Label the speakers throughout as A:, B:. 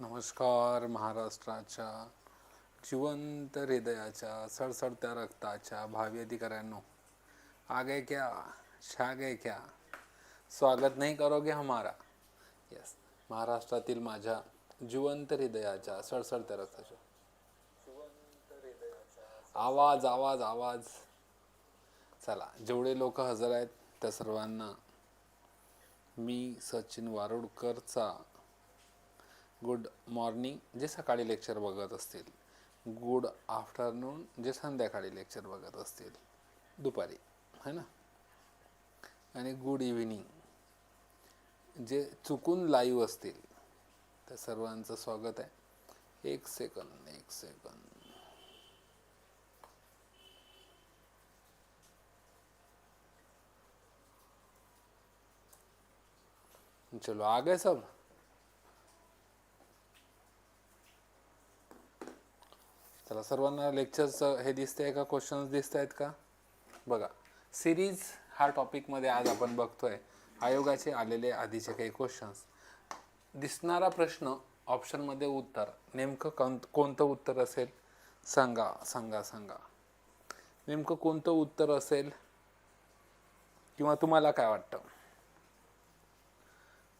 A: नमस्कार महाराष्ट्राच्या जिवंत हृदयाच्या सळसळत्या रक्ताच्या भावी अधिकाऱ्यांनो आगे क्या शागे क्या? स्वागत नाही करोगे हमारा? यस महाराष्ट्रातील माझ्या जिवंत हृदयाच्या सळसळत्या रक्ताच्या. आवाज आवाज आवाज. चला जेवढे लोक हजर आहेत त्या सर्वांना मी सचिन वारुडकरचा गुड मॉर्निंग जे सकाळी लेक्चर बघत असतील. गुड आफ्टरनून जे संध्याकाळी लेक्चर बघत असतील. दुपारी है ना? आणि गुड इव्हिनिंग. जे चुकून लाईव्ह असतील त्या सर्वांचं स्वागत आहे. एक सेकंद एक सेकंद. चलो आ गए सब? चला सर्वांना लेक्चरचं हे दिसतंय का? क्वेश्चन्स दिसत आहेत का? बघा सिरीज हा टॉपिकमध्ये आज आपण बघतोय. आयोगाचे आलेले आधीचे काही क्वेश्चन्स दिसणारा प्रश्न ऑप्शनमध्ये उत्तर. नेमकं कोण कोणतं उत्तर असेल? सांगा सांगा सांगा. नेमकं कोणतं उत्तर असेल? किंवा तुम्हाला काय वाटतं?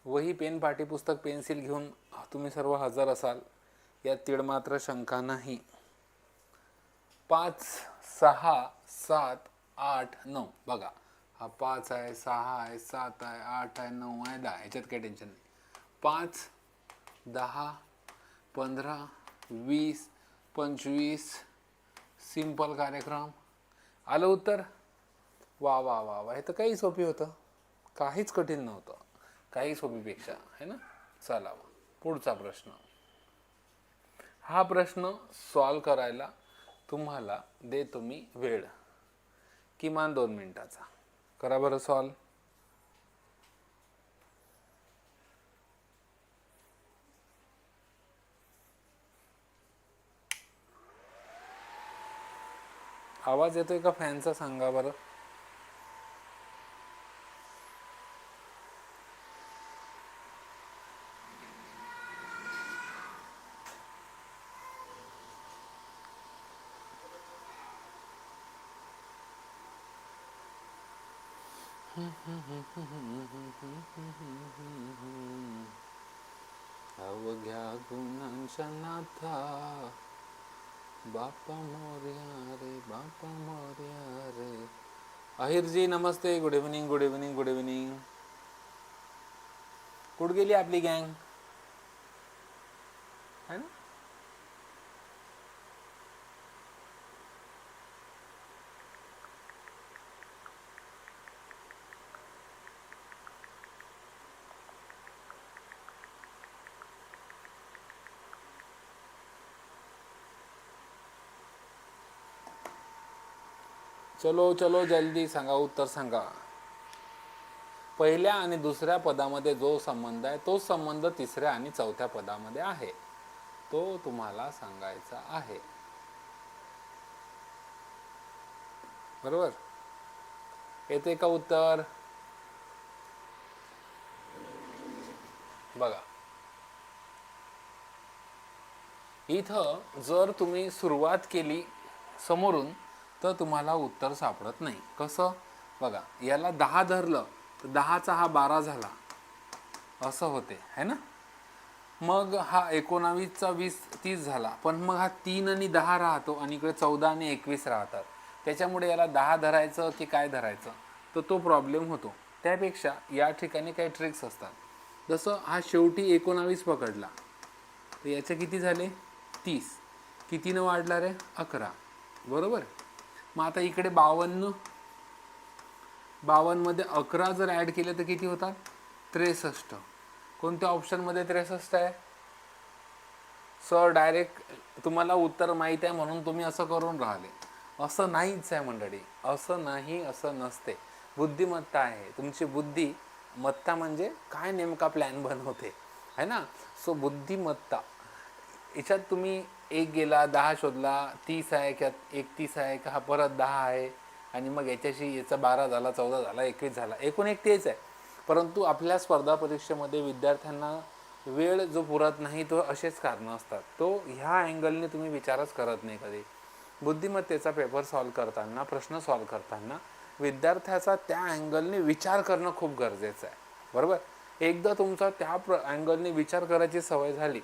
A: वही पेन पाठ्यपुस्तक पेन्सिल घेऊन तुम्ही सर्व हजर असाल. यात तीळ मात्र शंका नाही. पाच सहा सात आठ नऊ. बघा. हा पाच आहे सहा आहे सात आहे आठ आहे नऊ आहे दहा ह्याच्यात काही टेन्शन नाही. पाच दहा पंधरा वीस पंचवीस सिंपल कार्यक्रम. आलं उत्तर? वा वा वा वा. हे तर काही सोपी होतं. काहीच कठीण नव्हतं. काही सोपीपेक्षा. है ना? चला पुढचा प्रश्न. हा प्रश्न सॉल्व करायला तुम्हाला देतो मी वेळ. किमान दोन मिनिटाचा. करा बरं सॉल्व आवाज येतोय का फॅनचा? सांगा बरं. अवघ्या गुणांच्या नाथा. बापा मोर्या रे बापा मोर्या रे. अहिरजी नमस्ते. Good evening good evening good evening कुठं गेली आपली गँग चलो चलो जल्दी सांगा उत्तर सांगा. पहिल्या आणि दुसऱ्या पदामध्ये जो संबंध आहे तोच संबंध तिसऱ्या आणि चौथ्या पदामध्ये आहे. तो तुम्हाला सांगायचा आहे. बरोबर? येते का उत्तर? बघा. इथं जर तुम्ही सुरुवात केली समोरून तर तुम्हाला उत्तर सापडत नाही. कसं? बघा याला दहा धरलं तर दहाचा हा बारा झाला. असं होते है ना? मग हा एकोणावीसचा वीस तीस झाला. पण मग हा तीन आणि दहा राहतो आणि इकडे चौदा आणि एकवीस राहतात. त्याच्यामुळे याला दहा धरायचं की काय धरायचं? तर तो प्रॉब्लेम होतो. त्यापेक्षा या ठिकाणी काही ट्रिक्स असतात. जसं हा शेवटी एकोणावीस पकडला. तर याचे किती झाले? तीस. कितीनं वाढला रे? अकरा. बरोबर? मग आता इकडे बावन्न बावन्नमध्ये अकरा जर ॲड केले तर किती होतात? त्रेसष्ट. कोणत्या ऑप्शनमध्ये त्रेसष्ट आहे? सर डायरेक्ट तुम्हाला उत्तर माहीत आहे म्हणून तुम्ही असं करून राहिले. असं नाहीच आहे मंडळी. असं नाही असं नसते. बुद्धिमत्ता आहे. तुमची बुद्धी मत्ता म्हणजे काय नेमका प्लॅन बनवते? है ना? सो बुद्धिमत्ता. याच्यात तुम्ही एक गेला दहा शोधला तीस आहे का एकतीस आहे का हा परत दहा आहे. आणि मग याच्याशी याचा बारा झाला चौदा झाला एकवीस झाला. एकूण एक तेच आहे. परंतु आपल्या स्पर्धा परीक्षेमध्ये विद्यार्थ्यांना वेळ जो पुरत नाही तो असेच कारणं असतात. तो ह्या अँगलने तुम्ही विचारच करत नाही कधी. बुद्धिमत्तेचा पेपर सॉल्व करताना प्रश्न सॉल्व करताना विद्यार्थ्याचा त्या अँगलने विचार करणं खूप गरजेचं आहे. बरोबर? एकदा तुमचा त्या प्र अँगलने विचार करायची सवय झाली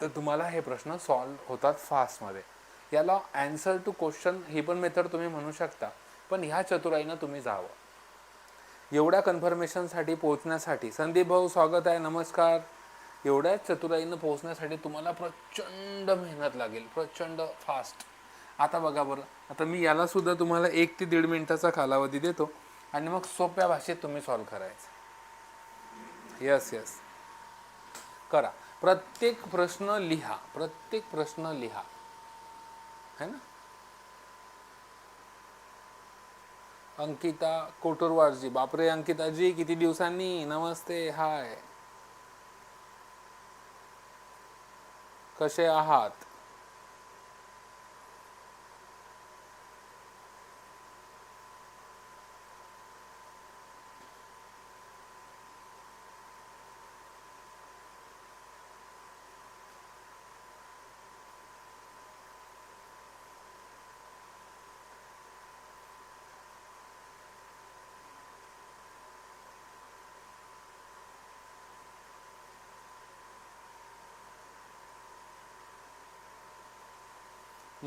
A: तर तुम्हाला हे प्रश्न सॉल्व होतात फास्टमध्ये याला ॲन्सर टू क्वेश्चन ही पण मेथड तुम्ही म्हणू शकता पण ह्या चतुराईनं तुम्ही जावं. एवढ्या कन्फर्मेशनसाठी पोहोचण्यासाठी. संदीप भाऊ स्वागत आहे नमस्कार. एवढ्याच चतुराईनं पोहोचण्यासाठी तुम्हाला प्रचंड मेहनत लागेल प्रचंड फास्ट आता बघा बरं. आता मी याला सुद्धा तुम्हाला एक ते दीड मिनिटाचा कालावधी देतो आणि मग सोप्या भाषेत तुम्ही सॉल्व करायचं. यस यस करा. प्रत्येक प्रश्न लिहा प्रत्येक प्रश्न लिहा. है ना? अंकिता कोटुरवारजी बापरे अंकिताजी किती दिवसांनी? नमस्ते हाय. कसे आहात?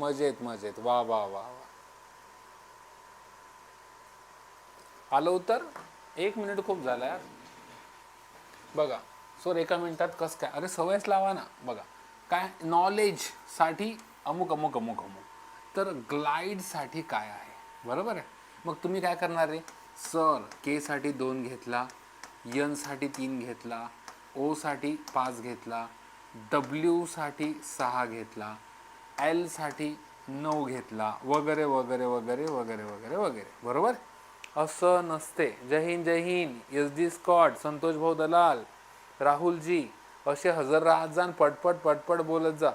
A: मजेत मजेत. वा वा वा वा. आलं उत्तर? एक मिनिट खूप झालं यार. बघा सर एका मिनिटात कसं काय? अरे सवयच लावा ना. बघा काय? नॉलेजसाठी अमुक अमुक अमुक अमुक. तर ग्लाइडसाठी काय आहे? बरोबर आहे? मग तुम्ही काय करणार आहे सर केसाठी दोन घेतला यनसाठी तीन घेतला ओसाठी पाच घेतला डब्ल्यूसाठी सहा घेतला एलसाठी नऊ घेतला. वगैरे वगैरे वगैरे वगैरे वगैरे वगैरे. बरोबर? असं नसते. जय हिंद जय Hind. S D Scott Santosh भाऊ दलाल राहुलजी असे हजर राहत जा पटपट पटपट बोलत जा.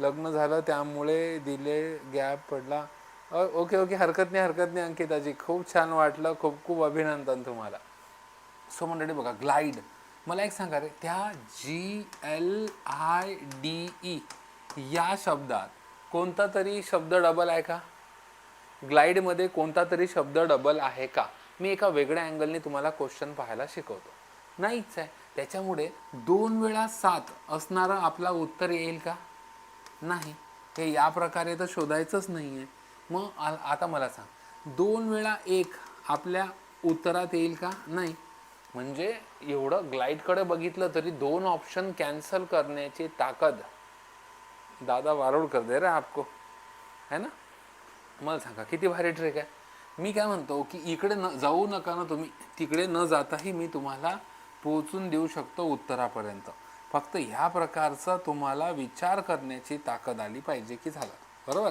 A: लग्न झालं त्यामुळे दिले गॅप पडला. ओके ओके हरकत नाही हरकत नाही अंकिताजी. खूप छान वाटलं. खूप खूप अभिनंदन तुम्हाला. सो मंडळी बघा ग्लाईड मला एक सांगा रे त्या G L I D E या शब्दात कोणता तरी शब्द डबल आहे का? ग्लाईडमध्ये कोणता तरी शब्द डबल आहे का? मी एका वेगळ्या अँगलने तुम्हाला क्वेश्चन पाहायला शिकवतो. नाहीच आहे. त्याच्यामुळे दोन वेळा सात असणारं आपला उत्तर येईल का? नाही. हे या प्रकारे तर शोधायचंच नाही आहे मग आ- आता मला सांग. दोन वेळा एक आपल्या उत्तरात येईल का? नाही. म्हणजे एवढं ग्लाईडकडे बघितलं तरी दोन ऑप्शन कॅन्सल करण्याची ताकद दादा वारोडकर दे रहा आपको है ना? मला सांगा किती भारी ट्रेक आहे. मी काय म्हणतो की इकडे न जाऊ नका ना तुम्ही. तिकडे न जाताही मी तुम्हाला पोचून देऊ शकतो उत्तरापर्यंत. फक्त ह्या प्रकारचा तुम्हाला विचार करण्याची ताकद आली पाहिजे की झालं. बरोबर?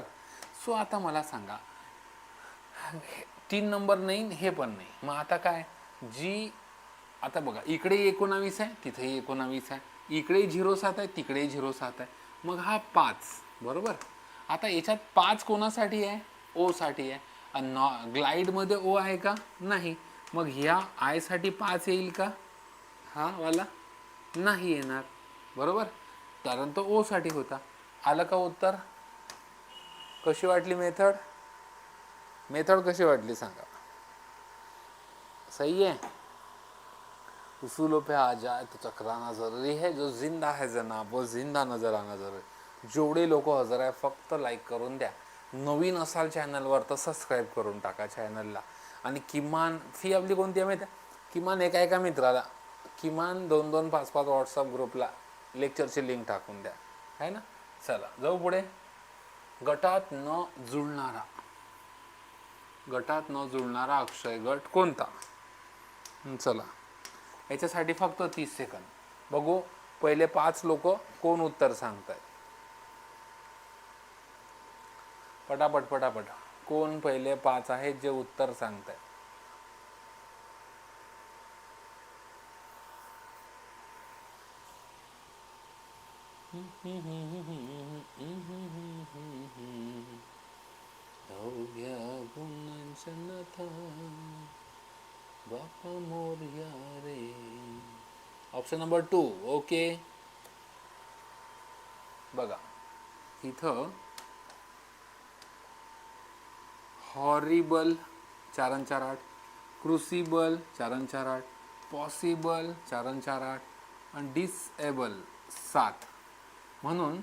A: सो आता मला सांगा तीन नंबर नाही हे पण नाही. मग आता काय? जी आता बघा इकडे एकोणावीस आहे तिथेही एकोणावीस आहे. इकडे झिरो सात आहे तिकडे झिरो सात आहे. मग हा पाच बरोबर? आता याच्यात पाच कोणासाठी आहे? ओसाठी आहे. आणि नॉ ग्लाईडमध्ये ओ आहे का? नाही. मग ह्या आयसाठी पाच येईल का? हा वाला? नाही येणार. बरोबर? कारण तो ओसाठी होता. आलं का उत्तर? कशी वाटली मेथड? मेथड कशी वाटली सांगा. सही आहे? उसूलों पे आ जाए तो चकराना जरूरी है। जो जिंदा है जनाब वो जिंदा नजर आना जरूरी जेवढे लोक हजर आहे फक्त लाईक करून द्या। नवीन असाल चॅनलवर तर सबस्क्राईब करून टाका चॅनलला आणि किमान फी आपली कोणती आहे माहिती आहे? किमान एका एका मित्राला किमान दोन दोन पाच पाच व्हॉट्सअप ग्रुपला लेक्चरची लिंक टाकून द्या. आहे ना? चला जाऊ पुढे. गटात न जुळणारा. गटात न जुळणारा अक्षय गट कोणता? चला. याच्यासाठी फक्त तीस सेकंद बघू पहिले पाच लोक कोण उत्तर सांगतायत पटापट पटापट कोण पहिले पाच आहेत जे उत्तर सांगतायत अवघ्या गुणांच्या नथा बापा मोरया रे ऑप्शन नंबर टू ओके बघा इथं हॉरिबल चारण चार आठ क्रुसिबल चारण चार आठ पॉसिबल चारण चार आठ आणि डिसेबल सात. म्हणून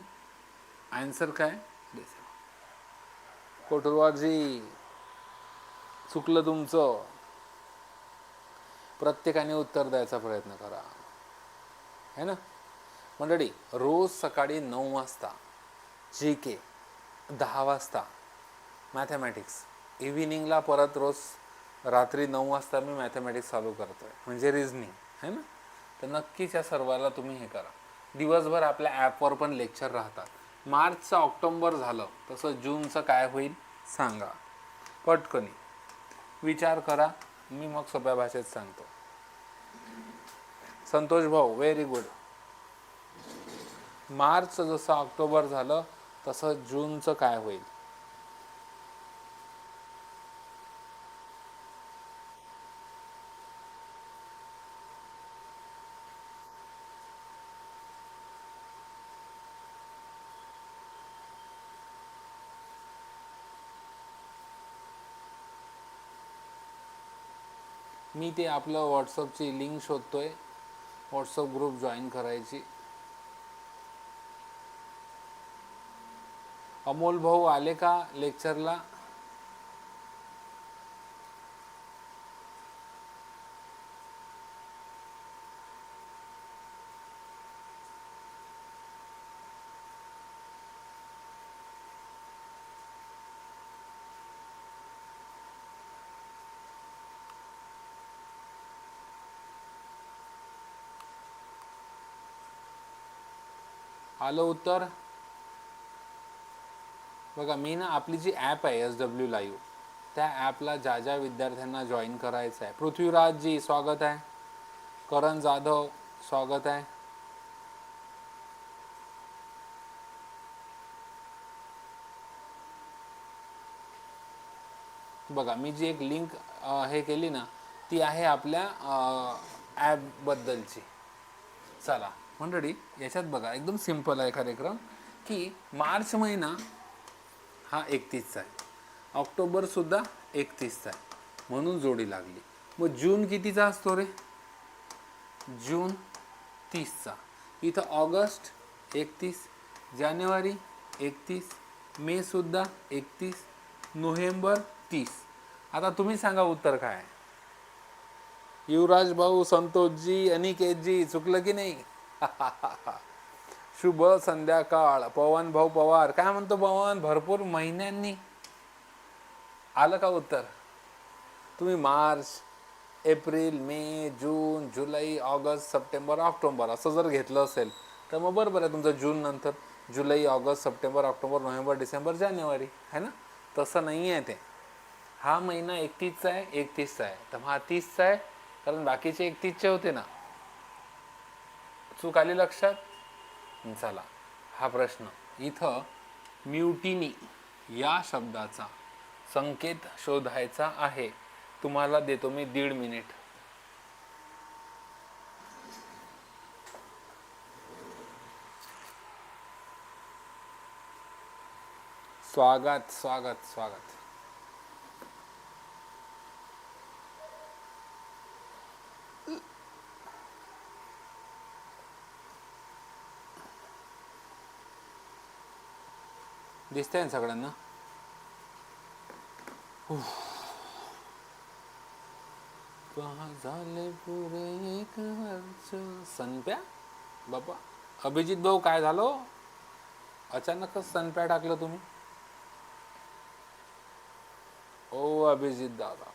A: आन्सर काय? कोटुरवारजी चुकलं तुमचं. प्रत्येकाने उत्तर द्यायचा प्रयत्न करा. है ना? मंडळी रोज सकाळी नऊ वाजता जी के दहा वाजता मॅथमॅटिक्स इव्हिनिंगला परत रोज रात्री नऊ वाजता मी मॅथमॅटिक्स चालू करतो आहे म्हणजे रिझनिंग है ना? तर नक्कीच या सर्वाला तुम्ही हे करा. दिवसभर आपल्या ॲपवर पण लेक्चर राहतात. मार्चचं ऑक्टोंबर झालं तसं जूनचं काय होईल? सांगा. पटकनी. विचार करा. मी मग सोप्या भाषेत सांगतो. संतोष भाऊ व्हेरी गुड मार्च जसं ऑक्टोबर झालं तसं जूनचं काय होईल? मी ते आपलं व्हॉट्सअपची लिंक शोधतोय. व्हॉट्सअप ग्रुप जॉईन करायची. अमोल भाऊ आले का लेक्चरला आलं उत्तर? बघा मी ना आपली जी ॲप आहे एस डब्ल्यू लाईव्ह त्या ॲपला ज्या ज्या विद्यार्थ्यांना जॉईन करायचं आहे. पृथ्वीराजजी स्वागत आहे. करण जाधव स्वागत आहे. बघा मी जी एक लिंक हे केली ना ती आहे आपल्या ॲपबद्दलची चला. मंडळी याच्यात बघा एकदम सिंपल आहे कार्यक्रम की मार्च महिना हा एकतीसचा आहे. ऑक्टोबरसुद्धा एकतीसचा आहे. म्हणून जोडी लागली. मग जून कितीचा असतो रे? जून तीसचा. इथं ऑगस्ट एकतीस जानेवारी एकतीस मेसुद्धा एकतीस नोव्हेंबर तीस. आता तुम्ही सांगा उत्तर काय आहे? युवराज भाऊ संतोषजी अनिकेतजी चुकलं की नाही? शुभ संध्याकाळ. पवन भाऊ पवार. काय म्हणतो पवन? भरपूर महिन्यांनी. आलं का उत्तर? तुम्ही मार्च एप्रिल मे जून जुलै ऑगस्ट सप्टेंबर ऑक्टोबर असं जर घेतलं असेल तर मग बरोबर आहे तुमचं जून नंतर. जुलै August September October November December जानेवारी. है ना? तसं नाही आहे ते. हा महिना एकतीसचा आहे एकतीसचा आहे. तर मग हा तीसचा आहे कारण बाकीचे एकतीसचे होते ना. चूक आली लक्षात? चला हा प्रश्न. इथं म्युटिनी या शब्दाचा संकेत शोधायचा आहे. तुम्हाला देतो मी दीड मिनिट. स्वागत स्वागत स्वागत. दिसतंय ना सगळ्यांना? झाले पुरे एक वर्ष. सनप्या? बाबा अभिजित भाऊ काय झालं? अचानकच सनप्या टाकलं तुम्ही? ओ अभिजित दादा.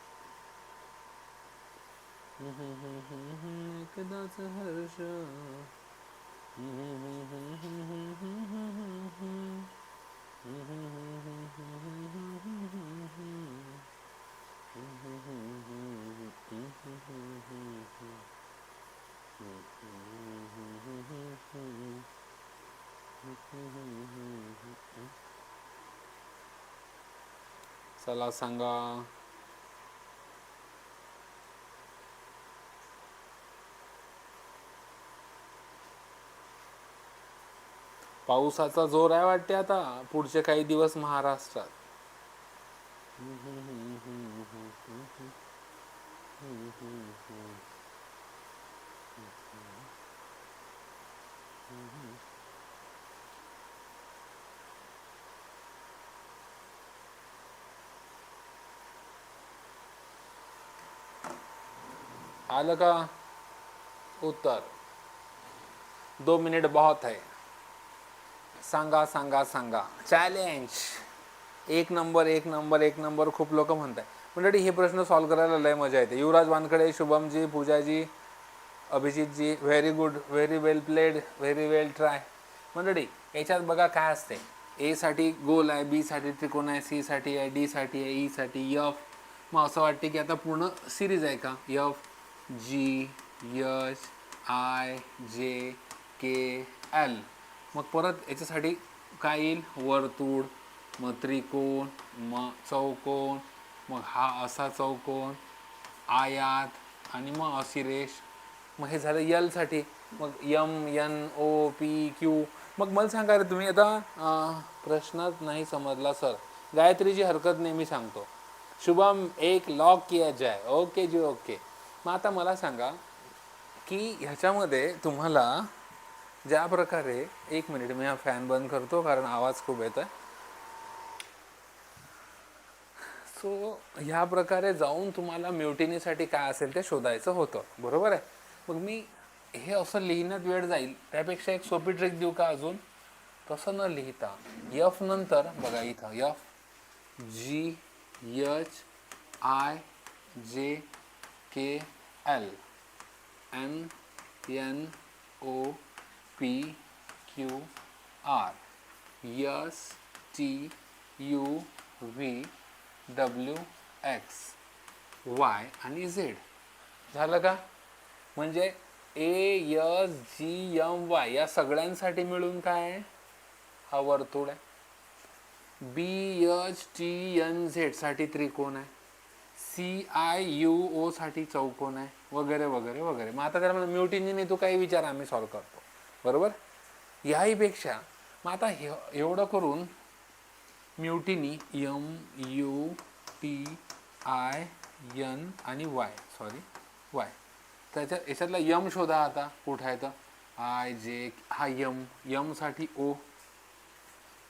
A: एकदाच हर्ष. चला सांगा. पावसाचा जोर आहे वाटते आता पुढचे काही दिवस महाराष्ट्रात. आलं का? उत्तर. दो मिनिट बहुत है. सांगा सांगा सांगा. चॅलेंज एक नंबर एक नंबर एक नंबर खूप लोक म्हणताय मंडळी हे प्रश्न सॉल्व्ह करायला लय मजा येते. Yuvraj Wankhede Shubhamji Poojaji Abhijitji very good very well played very well try मंडळी याच्यात बघा काय असते. एसाठी गोल आहे बीसाठी त्रिकोण आहे सीसाठी आहे डीसाठी आहे e ईसाठी यफ मग असं वाटते की आता पूर्ण सिरीज आहे का? F G H I J K L मग परत याच्यासाठी काय येईल? वर्तुळ मग त्रिकोण मग चौकोन मग हा असा चौकोन आयात आणि मग अशी मग हे झालं यलसाठी मग M N O P Q मग मला सांगा रे तुम्ही आता प्रश्नच नाही समजला सर गायत्रीची हरकत नेहमी सांगतो. शुभम एक लॉक किया जाय ओके जी ओके मग आता मला सांगा की ह्याच्यामध्ये तुम्हाला ज्या प्रकारे एक मिनिट मी हा फॅन बंद करतो कारण आवाज खूप येत आहे सो ह्या प्रकारे जाऊन तुम्हाला म्युटिनीसाठी काय असेल ते शोधायचं होतं. बरोबर आहे? मग मी हे असं लिहिण्यात वेळ जाईल. त्यापेक्षा एक सोपी ट्रिक देऊ का अजून? तसं न लिहिता यफ नंतर बघा इथं F G H I J K L N N O P Q R S T U V W X Y आणि झेड झालं का? म्हणजे A S G M Y या सगळ्यांसाठी मिळून काय? आहे हा वर्तुळ आहे. बी एच टी एन झेडसाठी त्रिकोण आहे. सी आय यू ओ साठी चौकोन आहे. वगैरे वगैरे वगैरे. मग आता त्याला मला म्युटिनीने तू काही विचार आम्ही सॉल्व करतो. बरोबर? याहीपेक्षा मग आता हे एवढं करून mutiny M U T I N आणि वाय सॉरी वाय. त्याच्यात याच्यातला यम शोधा आता कुठं आहे तर? आय जे हा यम यमसाठी ओ.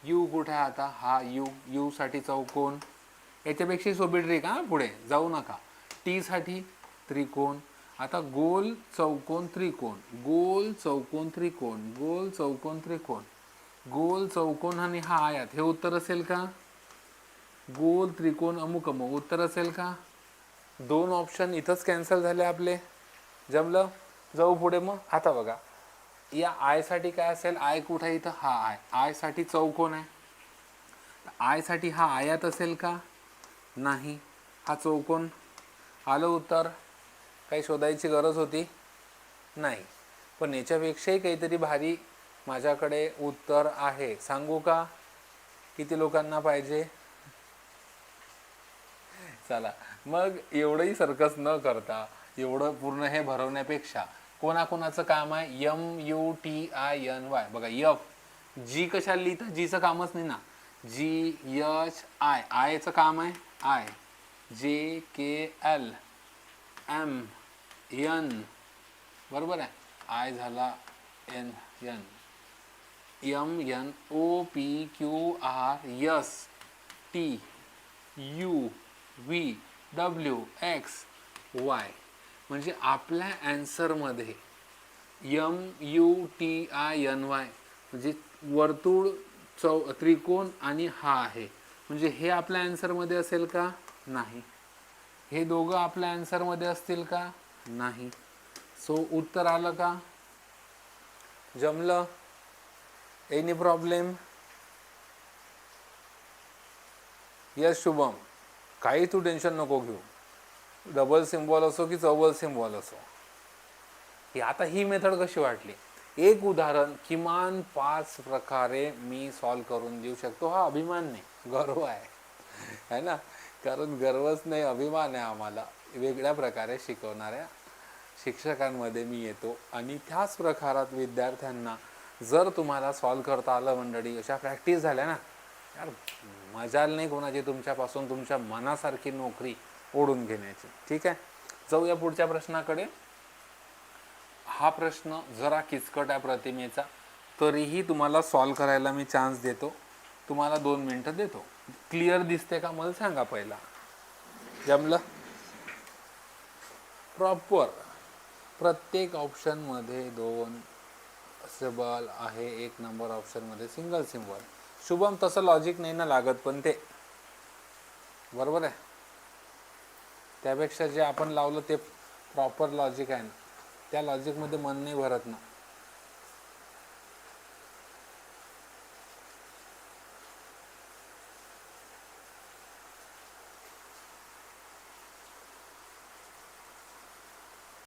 A: यू कुठे आहे आता? हा यू यूसाठी चौकोन. याच्यापेक्षा सोबी ट्रिक हा पुढे. जाऊ नका. टीसाठी त्रिकोण. आता गोल चौकोन त्रिकोण गोल चौकोन त्रिकोण गोल चौकोन त्रिकोण. गोल चौकोन आणि हा आयात हे उत्तर असेल का? गोल त्रिकोण अमुक अमुक उत्तर असेल का? दोन ऑप्शन इथंच कॅन्सल झाले आपले. जमलं? जाऊ पुढे मग. आता बघा. या आयसाठी काय असेल? आय कुठं आहे इथं? हा आय आयसाठी चौकोन आहे. आयसाठी हा आयात असेल का? नाही. हा चौकोन. आलं उत्तर? काही शोधायची गरज होती? नाही. पण याच्यापेक्षाही काहीतरी भारी माझ्याकडे उत्तर आहे. सांगू का? किती लोकांना पाहिजे? चला. मग एवढंही सर्कस न करता एवढं पूर्ण हे भरवण्यापेक्षा कोणाकोणाचं काम आहे? M U T I N Y. बघा यफ. जी कशाला लिहितं? जीचं कामच नाही ना. G H I. आयचं काम आहे? I. J K L M. N. बरोबर आहे. आय झाला N N M N O P Q R S T U V W X Y म्हणजे आपल्या ॲन्सरमध्ये M U T I N Y म्हणजे वर्तुळ चौ त्रिकोण आणि हा आहे. म्हणजे हे आपल्या ॲन्सरमध्ये असेल का? नाही. हे दोघं आपल्या ॲन्सरमध्ये असतील का? नाही. सो उत्तर आलं का? जमलं? Any problem yes Shubham. काही तू टेन्शन नको घेऊ. डबल सिम्बॉल असो की चौबल सिम्बॉल असो. ही आता ही मेथड कशी वाटली? एक उदाहरण किमान पाच प्रकारे मी सॉल्व करून देऊ शकतो. हा अभिमान नाही गर्व आहे. है ना? कारण गर्वच नाही अभिमान आहे आम्हाला. वेगळ्या प्रकारे शिकवणाऱ्या शिक्षकांमध्ये मी येतो. आणि त्याच प्रकारात विद्यार्थ्यांना जर तुम्हाला सॉल्व करता आलं मंडळी अशा प्रॅक्टिस झाल्या ना यार मजाल नाही कोणाची तुमच्यापासून तुमच्या मनासारखी नोकरी ओढून घेण्याची. ठीक आहे? जाऊया पुढच्या प्रश्नाकडे. हा प्रश्न जरा किचकट आहे प्रतिमेचा तरीही तुम्हाला सॉल्व करायला मी चान्स देतो. तुम्हाला दोन मिनटं देतो. क्लिअर दिसते का? मला सांगा पहिला. जमलं? प्रॉपर प्रत्येक ऑप्शनमध्ये दोन सिबल आहे. एक नंबर ऑप्शनमध्ये सिंगल सिम्बॉल शुभम तसं लॉजिक नाही ना लागत पण ते. बरोबर आहे? त्यापेक्षा जे आपण लावलं ते प्रॉपर लॉजिक आहे. ना त्या लॉजिकमध्ये मन नाही भरत ना.